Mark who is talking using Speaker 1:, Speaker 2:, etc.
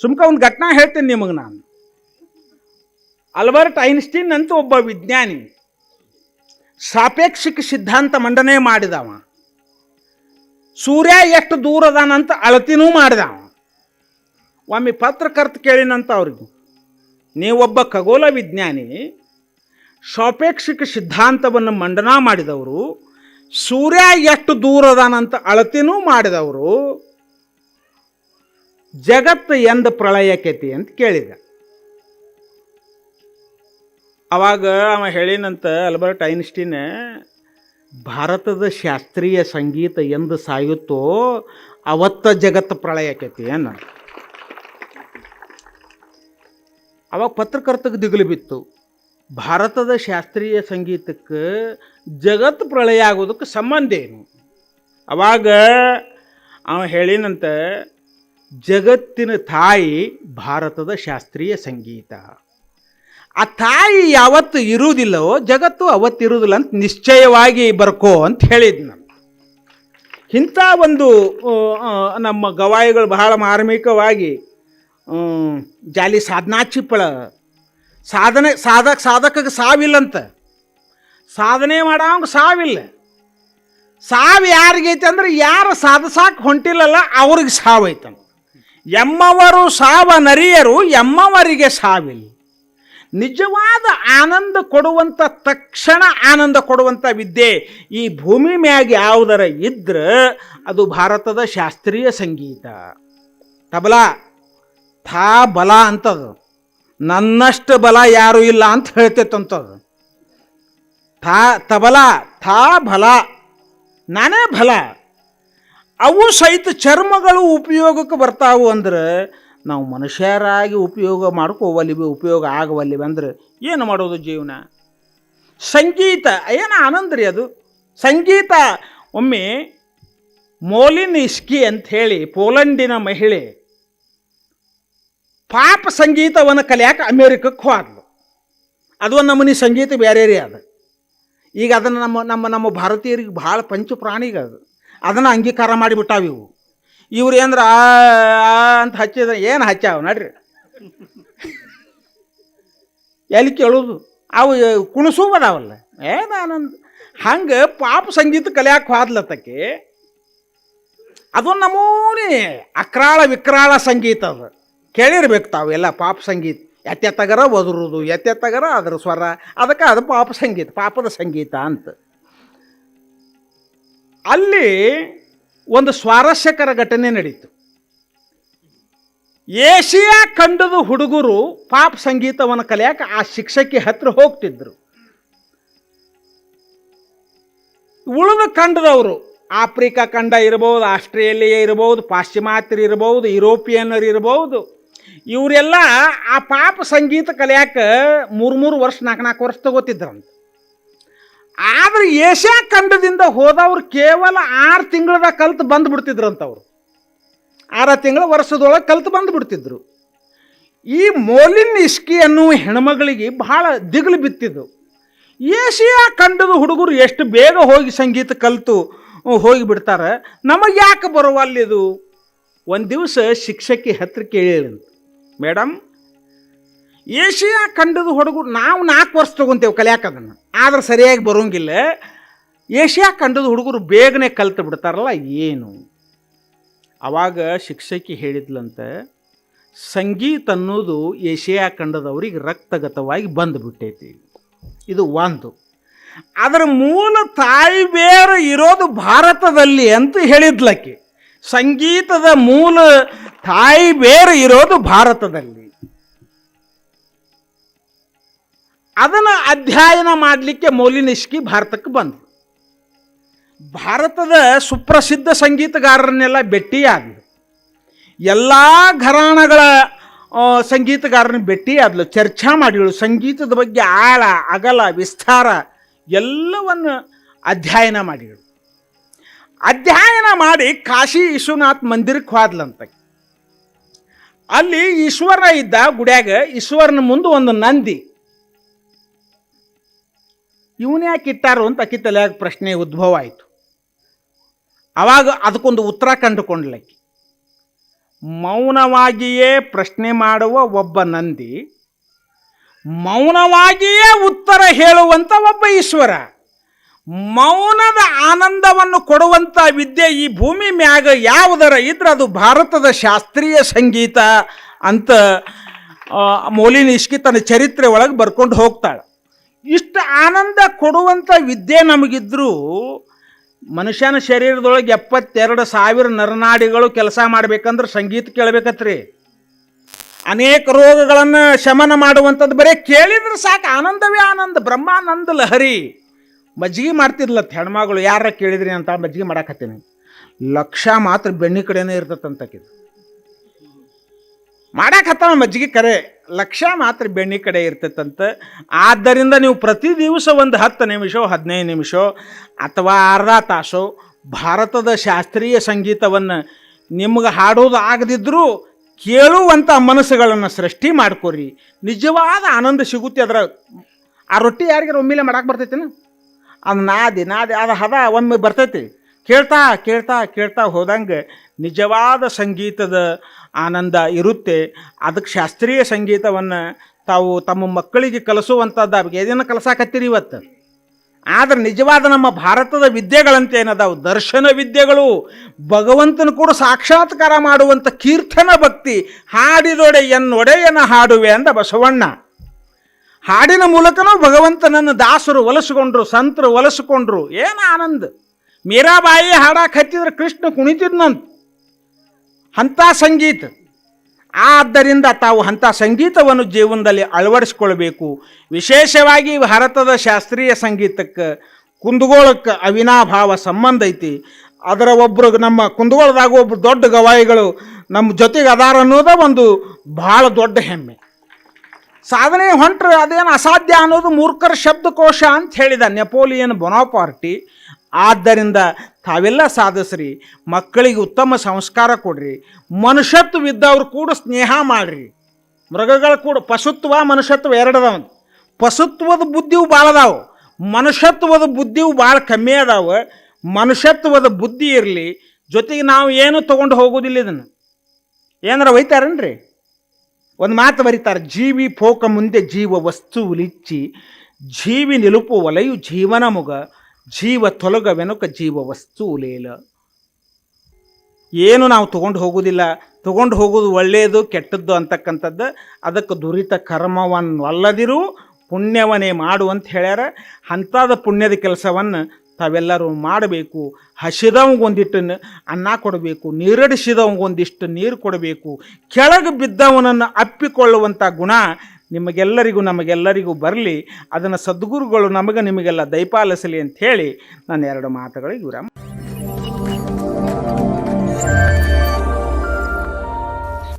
Speaker 1: ಸುಮ್ಕ ಒಂದು ಘಟನಾ ಹೇಳ್ತೀನಿ ನಿಮಗೆ ನಾನು. ಅಲ್ಬರ್ಟ್ ಐನ್ಸ್ಟೀನ್ ಅಂತ ಒಬ್ಬ ವಿಜ್ಞಾನಿ, ಸಾಪೇಕ್ಷಿಕ ಸಿದ್ಧಾಂತ ಮಂಡನೆ ಮಾಡಿದವ. ಸೂರ್ಯ ಎಷ್ಟು ದೂರ ಅದಾನಂತ ಅಳತಿನೂ ಮಾಡಿದವ. ಒಮ್ಮೆ ಪತ್ರಕರ್ತ ಕೇಳಿನಂತ ಅವ್ರಿಗೆ, ನೀವೊಬ್ಬ ಖಗೋಲ ವಿಜ್ಞಾನಿ, ಸಾಪೇಕ್ಷಿಕ ಸಿದ್ಧಾಂತವನ್ನು ಮಂಡನ ಮಾಡಿದವರು, ಸೂರ್ಯ ಎಷ್ಟು ದೂರ ಅದಾನಂತ ಅಳತಿನೂ ಮಾಡಿದವರು ಜಗತ್ತು ಎಂದ ಪ್ರಳಯಕೈತಿ ಅಂತ ಕೇಳಿದ. ಅವಾಗ ಅವ ಹೇಳಿನಂತ ಅಲ್ಬರ್ಟ್ ಐನ್ಸ್ಟೀನ್, ಭಾರತದ ಶಾಸ್ತ್ರೀಯ ಸಂಗೀತ ಎಂದು ಸಾಯುತ್ತೋ ಅವತ್ತ ಜಗತ್ತು ಪ್ರಳಯಕೈತಿ ಅನ್ನ ಅವಾಗ ಪತ್ರಕರ್ತಕ್ಕೆ ದಿಗಲು ಬಿತ್ತು. ಭಾರತದ ಶಾಸ್ತ್ರೀಯ ಸಂಗೀತಕ್ಕೆ ಜಗತ್ತು ಪ್ರಳಯ ಆಗೋದಕ್ಕೆ ಸಂಬಂಧ ಏನು? ಅವಾಗ ಅವ ಹೇಳಿನಂತ ಜಗತ್ತಿನ ತಾಯಿ ಭಾರತದ ಶಾಸ್ತ್ರೀಯ ಸಂಗೀತ. ಆ ತಾಯಿ ಯಾವತ್ತು ಇರುವುದಿಲ್ಲವೋ, ಜಗತ್ತು ಅವತ್ತಿರುವುದಿಲ್ಲ ಅಂತ ನಿಶ್ಚಯವಾಗಿ ಬರ್ಕೋ ಅಂತ ಹೇಳಿದ್ ನಾನು. ಇಂಥ ಒಂದು ನಮ್ಮ ಗವಾಯಿಗಳು ಬಹಳ ಮಾರ್ಮಿಕವಾಗಿ ಜಾಲಿ ಸಾಧನಾ ಚಿಪ್ಪಳ ಸಾಧನೆ ಸಾಧಕ ಸಾಧಕಗೆ ಸಾವಿಲ್ಲಂತ. ಸಾಧನೆ ಮಾಡೋಂಗ ಸಾವಿಲ್ಲ. ಸಾವು ಯಾರಿಗೈತೆ ಅಂದ್ರೆ ಯಾರು ಸಾಧಸಾಕ್ ಹೊಂಟಿಲ್ಲಲ್ಲ, ಅವ್ರಿಗೆ ಸಾವೈತಂತ ಎಮ್ಮವರು ಸಾವ ನರಿಯರು ಎಮ್ಮವರಿಗೆ ಸಾವಿಲ್ಲ. ನಿಜವಾದ ಆನಂದ ಕೊಡುವಂಥ ತಕ್ಷಣ ಆನಂದ ಕೊಡುವಂಥ ವಿದ್ಯೆ ಈ ಭೂಮಿ ಮ್ಯಾಗ ಯಾವುದರ ಇದ್ರೆ ಅದು ಭಾರತದ ಶಾಸ್ತ್ರೀಯ ಸಂಗೀತ. ತಬಲಾ, ಥಾ ಬಲ ಅಂತದು. ನನ್ನಷ್ಟು ಬಲ ಯಾರೂ ಇಲ್ಲ ಅಂತ ಹೇಳ್ತೈತಂತದು. ಥಾ ತಬಲ, ಥಾ ಬಲ, ನಾನೇ ಬಲ. ಅವು ಸಹಿತ ಚರ್ಮಗಳು ಉಪಯೋಗಕ್ಕೆ ಬರ್ತಾವು ಅಂದ್ರೆ ನಾವು ಮನುಷ್ಯರಾಗಿ ಉಪಯೋಗ ಮಾಡ್ಕೋವಲ್ಲಿವೆ, ಉಪಯೋಗ ಆಗವಲ್ಲಿವೆ ಅಂದ್ರೆ ಏನು ಮಾಡೋದು ಜೀವನ? ಸಂಗೀತ, ಏನು ಆನಂದ ರೀ ಅದು? ಸಂಗೀತ, ಒಮ್ಮೆ ಮೋಲಿನ್ ಇಸ್ಕಿ ಅಂಥೇಳಿ ಪೋಲೆಂಡಿನ ಮಹಿಳೆ ಪಾಪ ಸಂಗೀತವನ್ನು ಕಲಿಯಾಕೆ ಅಮೇರಿಕಕ್ಕೆ ಹೋದ್ಲು. ಅದು ಒಂದು ನಮೂನಿ ಸಂಗೀತ ಬೇರೆ ರೀ ಅದು. ಈಗ ಅದನ್ನು ನಮ್ಮ ನಮ್ಮ ನಮ್ಮ ಭಾರತೀಯರಿಗೆ ಭಾಳ ಪಂಚ ಪ್ರಾಣಿಗೆ ಅದು. ಅದನ್ನು ಅಂಗೀಕಾರ ಮಾಡಿಬಿಟ್ಟಾವ ಇವು. ಇವ್ರು ಏನಂದ್ರೆ ಆ ಅಂತ ಹಚ್ಚಿದ ಏನು ಹಚ್ಚಾವ ನಡ್ರಿ. ಎಲ್ಲಿ ಕೇಳೋದು? ಅವು ಕುಣಸು ಅದಾವಲ್ಲ. ಏನು ಆನಂದ ಹಂಗೆ ಪಾಪ ಸಂಗೀತ ಕಲಿಯಾಕೆ ಹೋದ್ಲತ್ತಕ್ಕೆ ಅದು ನಮೂನಿ ಅಕ್ರಾಳ ವಿಕ್ರಾಳ ಸಂಗೀತ ಅದು. ಕೇಳಿರ್ಬೇಕು ತಾವು ಎಲ್ಲ ಪಾಪ ಸಂಗೀತ. ಎತ್ತೆತ್ತಗರ ಒದರುದು, ಎತ್ತೆತ್ತಗರ ಅದ್ರ ಸ್ವರ. ಅದಕ್ಕೆ ಅದು ಪಾಪ ಸಂಗೀತ, ಪಾಪದ ಸಂಗೀತ ಅಂತ. ಅಲ್ಲಿ ಒಂದು ಸ್ವಾರಸ್ಯಕರ ಘಟನೆ ನಡೀತು. ಏಷಿಯಾ ಖಂಡದ ಹುಡುಗರು ಪಾಪ ಸಂಗೀತವನ್ನು ಕಲಿಯಾಕ ಆ ಶಿಕ್ಷಕಿ ಹತ್ರ ಹೋಗ್ತಿದ್ರು. ಉಳಿದ ಖಂಡದವರು, ಆಫ್ರಿಕಾ ಖಂಡ ಇರ್ಬೋದು, ಆಸ್ಟ್ರೇಲಿಯಾ ಇರ್ಬೋದು ಪಾಶ್ಚಿಮಾತ್ಯರು ಇರ್ಬೋದು, ಯುರೋಪಿಯನ್ನರು ಇರ್ಬೋದು, ಇವರೆಲ್ಲ ಆ ಪಾಪ ಸಂಗೀತ ಕಲಿಯಾಕ ಮೂರು ಮೂರು ವರ್ಷ, ನಾಲ್ಕು ನಾಲ್ಕು ವರ್ಷ ತಗೋತಿದ್ರಂತ. ಆದ್ರೆ ಏಷ್ಯಾ ಖಂಡದಿಂದ ಹೋದವ್ರು ಕೇವಲ ಆರು ತಿಂಗಳದಾಗ ಕಲ್ತು ಬಂದು ಬಿಡ್ತಿದ್ರಂತವ್ರು ಆರು ತಿಂಗಳ ವರ್ಷದೊಳಗೆ ಕಲ್ತು ಬಂದು ಬಿಡ್ತಿದ್ರು ಈ ಮೋಲಿನ್ ಇಸ್ಕಿ ಅನ್ನುವ ಹೆಣ್ಮಗಳಿಗೆ ಬಹಳ ದಿಗ್ಲು ಬಿತ್ತಿದ್ದು. ಏಷ್ಯಾ ಖಂಡದ ಹುಡುಗರು ಎಷ್ಟು ಬೇಗ ಹೋಗಿ ಸಂಗೀತ ಕಲಿತು ಹೋಗಿ ಬಿಡ್ತಾರೆ? ನಮಗೆ ಯಾಕೆ ಬರುವಲ್ಲಿದು ಒಂದು ದಿವಸ ಶಿಕ್ಷಕಿ ಹತ್ರ ಕೇಳಿದಂತೆ ಮೇಡಮ್ ಏಷಿಯಾ ಖಂಡದ ಹುಡುಗರು, ನಾವು ನಾಲ್ಕು ವರ್ಷ ತೊಗೊಂತೇವೆ ಕಲಿಯಾಕದನ್ನು ಆದ್ರೆ ಸರಿಯಾಗಿ ಬರೋಂಗಿಲ್ಲ. ಏಷ್ಯಾ ಖಂಡದ ಹುಡುಗರು ಬೇಗನೆ ಕಲ್ತು ಬಿಡ್ತಾರಲ್ಲ, ಏನು? ಆವಾಗ ಶಿಕ್ಷಕಿ ಹೇಳಿದ್ಲಂತ, ಸಂಗೀತ ಅನ್ನೋದು ಏಷ್ಯಾ ಖಂಡದವ್ರಿಗೆ ರಕ್ತಗತವಾಗಿ ಬಂದುಬಿಟ್ಟೈತಿ ಇದು ಒಂದು. ಅದರ ಮೂಲ ತಾಯಿ ಬೇರು ಇರೋದು ಭಾರತದಲ್ಲಿ ಅಂತ ಹೇಳಿದ್ಲಕ್ಕೆ. ಸಂಗೀತದ ಮೂಲ ತಾಯಿ ಬೇರು ಇರೋದು ಭಾರತದಲ್ಲಿ. ಅದನ್ನು ಅಧ್ಯಯನ ಮಾಡಲಿಕ್ಕೆ ಮೌಲಿನಿಷ್ಕಿ ಭಾರತಕ್ಕೆ ಬಂದರು ಭಾರತದ ಸುಪ್ರಸಿದ್ಧ ಸಂಗೀತಗಾರರನ್ನೆಲ್ಲ ಭೇಟಿಯಾದ್ಲು. ಎಲ್ಲ ಘರಾಣಗಳ ಸಂಗೀತಗಾರನ ಬೆಟ್ಟಿ ಭೇಟಿಯಾದ್ಲು, ಚರ್ಚಾ ಮಾಡಿಗಳು ಸಂಗೀತದ ಬಗ್ಗೆ ಆಳ, ಅಗಲ, ವಿಸ್ತಾರ ಎಲ್ಲವನ್ನು ಅಧ್ಯಯನ ಮಾಡಿಗಳು ಅಧ್ಯಯನ ಮಾಡಿ ಕಾಶಿ ವಿಶ್ವನಾಥ್ ಮಂದಿರಕ್ಕೆ ಹೋದ್ಲಂತ. ಅಲ್ಲಿ ಈಶ್ವರ ಇದ್ದ ಗುಡ್ಯಾಗ ಈಶ್ವರನ ಮುಂದೆ ಒಂದು ನಂದಿ ಇವನ್ ಯಾಕೆ ಇಟ್ಟಾರು ಅಂತ ಅಕ್ಕಿ ತಲೆಯಾಗ ಪ್ರಶ್ನೆ ಉದ್ಭವ ಆಯಿತು. ಆವಾಗ ಅದಕ್ಕೊಂದು ಉತ್ತರ ಕಂಡುಕೊಂಡ್ಲಕ್ಕಿ. ಮೌನವಾಗಿಯೇ ಪ್ರಶ್ನೆ ಮಾಡುವ ಒಬ್ಬ ನಂದಿ, ಮೌನವಾಗಿಯೇ ಉತ್ತರ ಹೇಳುವಂಥ ಒಬ್ಬ ಈಶ್ವರ. ಮೌನದ ಆನಂದವನ್ನು ಕೊಡುವಂಥ ವಿದ್ಯೆ ಈ ಭೂಮಿ ಮ್ಯಾಗ ಯಾವುದರ ಇದ್ರೆ ಅದು ಭಾರತದ ಶಾಸ್ತ್ರೀಯ ಸಂಗೀತ ಅಂತ ಮೌಲಿನ ಇಷ್ಕಿ ತನ್ನ ಚರಿತ್ರೆ ಒಳಗೆ ಬರ್ಕೊಂಡು ಹೋಗ್ತಾಳೆ. ಇಷ್ಟು ಆನಂದ ಕೊಡುವಂಥ ವಿದ್ಯೆ ನಮಗಿದ್ರೂ ಮನುಷ್ಯನ ಶರೀರದೊಳಗೆ ಎಪ್ಪತ್ತೆರಡು ಸಾವಿರ ನರನಾಡಿಗಳು ಕೆಲಸ ಮಾಡ್ಬೇಕಂದ್ರೆ ಸಂಗೀತ ಕೇಳಬೇಕತ್ರಿ. ಅನೇಕ ರೋಗಗಳನ್ನು ಶಮನ ಮಾಡುವಂಥದ್ದು ಬರೀ ಕೇಳಿದ್ರೆ ಸಾಕು. ಆನಂದವೇ ಆನಂದ, ಬ್ರಹ್ಮಾನಂದ ಲಹರಿ. ಮಜ್ಜಿಗೆ ಮಾಡ್ತಿರ್ಲತ್ತ ಹೆಣ್ಮಗಳು ಯಾರ ಕೇಳಿದ್ರಿ ಅಂತ ಮಜ್ಜಿಗೆ ಮಾಡಾಕತ್ತೀನಿ. ಲಕ್ಷ ಮಾತ್ರ ಬೆಣ್ಣೆ ಕಡೆನೇ ಇರ್ತದಂತಕಿದು ಮಾಡಾಕತ್ತಾನ ಮಜ್ಜಿಗೆ ಕರೆ. ಲಕ್ಷ ಮಾತ್ರ ಬೆಣ್ಣಿ ಕಡೆ ಇರ್ತೈತಂತ. ಆದ್ದರಿಂದ ನೀವು ಪ್ರತಿ ದಿವಸ ಒಂದು ಹತ್ತು ನಿಮಿಷ, ಹದಿನೈದು ನಿಮಿಷ ಅಥವಾ ಅರ್ಧ ತಾಸು ಭಾರತದ ಶಾಸ್ತ್ರೀಯ ಸಂಗೀತವನ್ನು ನಿಮ್ಗೆ ಹಾಡೋದು ಆಗದಿದ್ದರೂ ಕೇಳುವಂಥ ಮನಸ್ಸುಗಳನ್ನು ಸೃಷ್ಟಿ ಮಾಡ್ಕೊರಿ. ನಿಜವಾದ ಆನಂದ ಸಿಗುತ್ತೆ ಅದರ. ಆ ರೊಟ್ಟಿ ಯಾರಿಗಾರ ಒಮ್ಮೆಲೆ ಮಾಡಕ್ಕೆ ಬರ್ತೈತೆ ಅದು ನಾದಿ ನಾದಿ, ಅದು ಹದ, ಒಮ್ಮೆ ಬರ್ತೈತಿ. ಕೇಳ್ತಾ ಕೇಳ್ತಾ ಕೇಳ್ತಾ ಹೋದಂಗೆ ನಿಜವಾದ ಸಂಗೀತದ ಆನಂದ ಇರುತ್ತೆ. ಅದಕ್ಕೆ ಶಾಸ್ತ್ರೀಯ ಸಂಗೀತವನ್ನು ತಾವು ತಮ್ಮ ಮಕ್ಕಳಿಗೆ ಕಲಿಸುವಂಥದ್ದು ಏನೇನು ಕಲಸಾಕತ್ತೀರಿ ಇವತ್ತು? ಆದರೆ ನಿಜವಾದ ನಮ್ಮ ಭಾರತದ ವಿದ್ಯೆಗಳಂತ ಏನದಾವು? ದರ್ಶನ ವಿದ್ಯೆಗಳು, ಭಗವಂತನ ಕೂಡ ಸಾಕ್ಷಾತ್ಕಾರ ಮಾಡುವಂಥ ಕೀರ್ತನ ಭಕ್ತಿ ಹಾಡಿದೊಡೆ ಎನ್ನೊಡೆಯನ ಹಾಡುವೆ ಅಂದ ಬಸವಣ್ಣ. ಹಾಡಿನ ಮೂಲಕನೂ ಭಗವಂತನನ್ನು ದಾಸರು ಒಲಸಿಕೊಂಡ್ರು ಸಂತರು ಒಲಸಿಕೊಂಡ್ರು ಏನು ಆನಂದ? ಮೀರಾಬಾಯಿ ಹಾಡಕ್ಕೆ ಹತ್ತಿದ್ರೆ ಕೃಷ್ಣ ಕುಣಿತಿದ್ನಂತ ಅಂಥ ಸಂಗೀತ. ಆದ್ದರಿಂದ ತಾವು ಅಂಥ ಸಂಗೀತವನ್ನು ಜೀವನದಲ್ಲಿ ಅಳವಡಿಸ್ಕೊಳ್ಬೇಕು. ವಿಶೇಷವಾಗಿ ಭಾರತದ ಶಾಸ್ತ್ರೀಯ ಸಂಗೀತಕ್ಕೆ ಕುಂದಗೋಳಕ್ಕೆ ಅವಿನಾಭಾವ ಸಂಬಂಧ ಐತಿ. ಅದರ ಒಬ್ಬರು ನಮ್ಮ ಕುಂದಗೋಳದಾಗ ಒಬ್ಬರು ದೊಡ್ಡ ಗವಾಯಿಗಳು ನಮ್ಮ ಜೊತೆಗೆ ಅದಾರ ಅನ್ನೋದ ಒಂದು ಭಾಳ ದೊಡ್ಡ ಹೆಮ್ಮೆ. ಸಾಧನೆ ಹೊಂಟ್ರೆ ಅದೇನು ಅಸಾಧ್ಯ ಅನ್ನೋದು ಮೂರ್ಖರ ಶಬ್ದಕೋಶ ಅಂತ ಹೇಳಿದ ನೆಪೋಲಿಯನ್ ಬೊನಾಪಾರ್ಟಿ ಆದ್ದರಿಂದ ತಾವೆಲ್ಲ ಸಾಧಿಸ್ರಿ, ಮಕ್ಕಳಿಗೆ ಉತ್ತಮ ಸಂಸ್ಕಾರ ಕೊಡ್ರಿ, ಮನುಷ್ಯತ್ವವಿದ್ದವ್ರು ಕೂಡ ಸ್ನೇಹ ಮಾಡ್ರಿ. ಮೃಗಗಳು ಕೂಡ, ಪಶುತ್ವ, ಮನುಷ್ಯತ್ವ ಎರಡದವ ಪಶುತ್ವದ ಬುದ್ಧಿವು ಭಾಳ ಮನುಷ್ಯತ್ವದ ಬುದ್ಧಿವು ಭಾಳ ಕಮ್ಮಿ ಅದಾವ. ಮನುಷ್ಯತ್ವದ ಬುದ್ಧಿ ಇರಲಿ, ಜೊತೆಗೆ ನಾವು ಏನು ತೊಗೊಂಡು ಹೋಗೋದಿಲ್ಲ ಇದನ್ನು. ಏನಾರ ಒಯ್ತಾರೇನ್ರಿ? ಒಂದು ಮಾತು ಬರೀತಾರೆ, ಜೀವಿ ಪೋಕ ಮುಂದೆ ಜೀವ ವಸ್ತು ಉಲಿಚ್ಚಿ ಜೀವಿ ನಿಲುಪು ಒಲೆಯು ಜೀವನ ಮುಗ ಜೀವ ತೊಲಗ ವೆನುಕ ಜೀವ ವಸ್ತು ಉಲೇಲ. ಏನು ನಾವು ತೊಗೊಂಡು ಹೋಗೋದಿಲ್ಲ. ತೊಗೊಂಡು ಹೋಗೋದು ಒಳ್ಳೆಯದು ಕೆಟ್ಟದ್ದು ಅಂತಕ್ಕಂಥದ್ದು ಅದಕ್ಕೆ ದುರಿತ ಕರ್ಮವನ್ನಲ್ಲದಿರೂ ಪುಣ್ಯವನ್ನೇ ಮಾಡು ಅಂತ ಹೇಳ್ಯಾರ. ಅಂಥದ ಪುಣ್ಯದ ಕೆಲಸವನ್ನು ತಾವೆಲ್ಲರೂ ಮಾಡಬೇಕು. ಹಸಿದವಂಗೊಂದಿಟ್ಟು ನ- ಅನ್ನ ಕೊಡಬೇಕು. ನೀರಡಿಸಿದವಂಗೊಂದಿಷ್ಟು ನೀರು ಕೊಡಬೇಕು. ಕೆಳಗೆ ಬಿದ್ದವನನ್ನು ಅಪ್ಪಿಕೊಳ್ಳುವಂಥ ಗುಣ ನಿಮಗೆಲ್ಲರಿಗೂ ನಮಗೆಲ್ಲರಿಗೂ ಬರಲಿ ಅದನ್ನು ಸದ್ಗುರುಗಳು ನಮಗೆ ನಿಮಗೆಲ್ಲ ದಯಪಾಲಿಸಲಿ ಅಂತ ಹೇಳಿ ನಾನು ಎರಡು ಮಾತುಗಳಿಗೆ ವಿರಾಮ